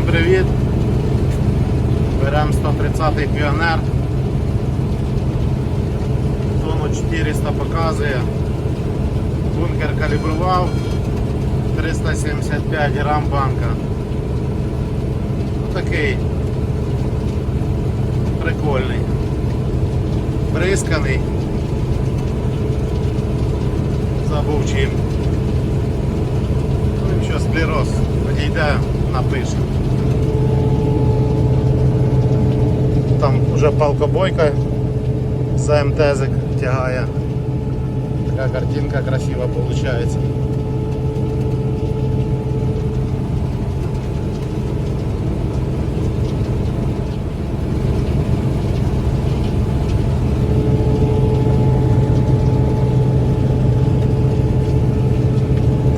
Всім привіт! Беремо 130-й піонер. Тонну 400 показує. Бункер калібрував 375 грам банка. Такий прикольний. Бризканий. Забув чим. Ну нічого, склероз. Підійде, напише. Там вже палкобойка за МТЗик тягає. Така картинка красива виходить.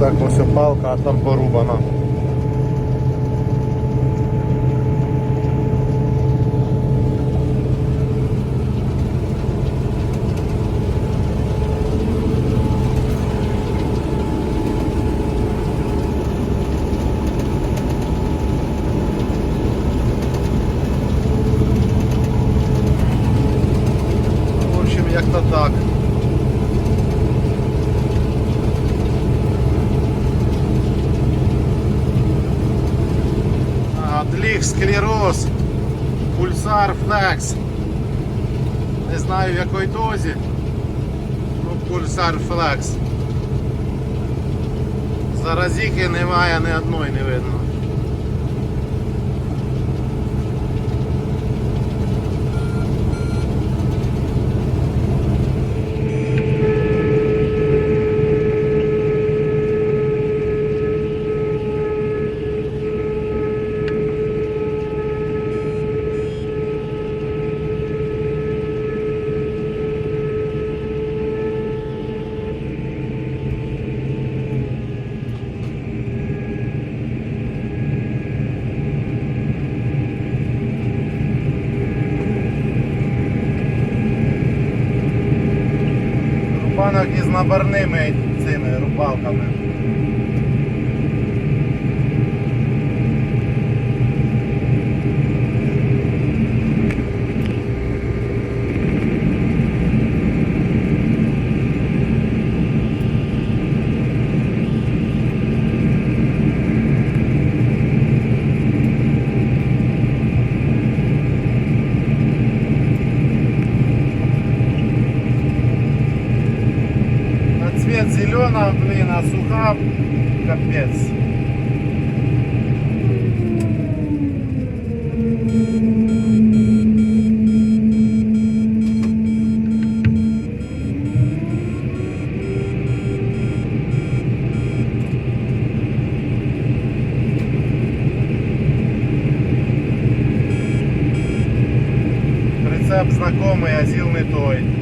Так ось палка, а там порубана. В общем, як-то так. А, Дліг, склероз, пульсар флекс. Не знаю в якій дозі. Ну, пульсар флекс. Заразіки немає, ні одної не видно. Із набарними цими рубалками. На зеленого, блин, а суха капец. Прицеп знакомий, а не той.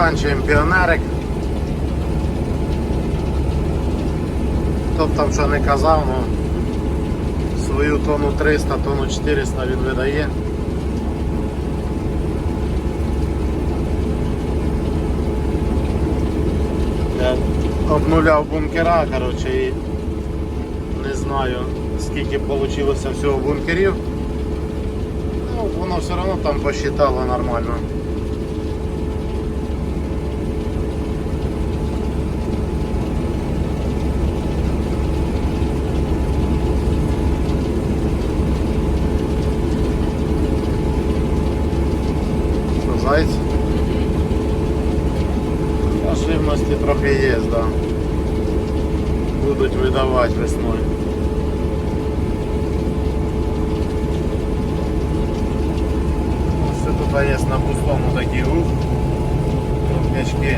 Заканчуємо піонерик. Хто там що не казав, ну свою тонну 300, тонну 400 він видає. Обнуляв бункера, коротше, і не знаю скільки вийшло всього бункерів. Ну, воно все одно там посчитало нормально. Що, зайць? А живності трохи є, да. Будуть видавати весною. Ось це тут є на пустому такий рух. Крупнячки.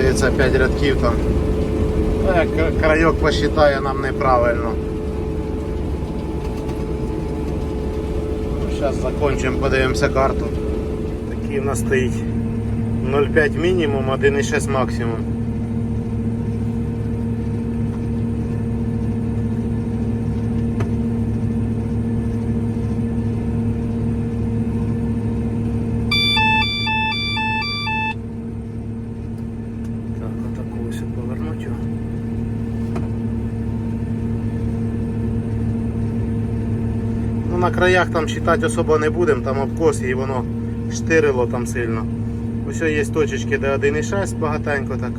Остається 5 рядків там. так к- Крайок посчитає нам неправильно. Зараз закончимо, подивимося карту. Такий у нас стоїть 0,5 мінімум, 1,6 максимум. Так, отаку ось повернуть його. Ну, на краях там читати особо не будемо, там обкос і воно штирило там сильно. Ось є точечки, де 1,6 багатенько так.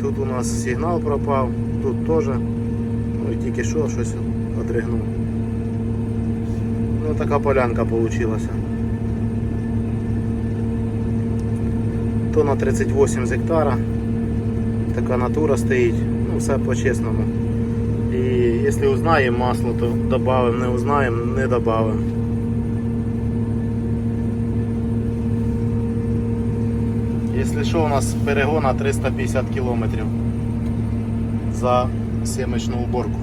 Тут у нас сигнал пропав, тут теж. Ну і тільки що щось одригнув. Ну така полянка вийшла. То на 38 з гектара. Така натура стоїть. Ну, все по-чесному. І якщо узнаємо масло, то додаємо, не узнаємо, не додаємо. Якщо що, у нас перегона 350 км за сімечну уборку.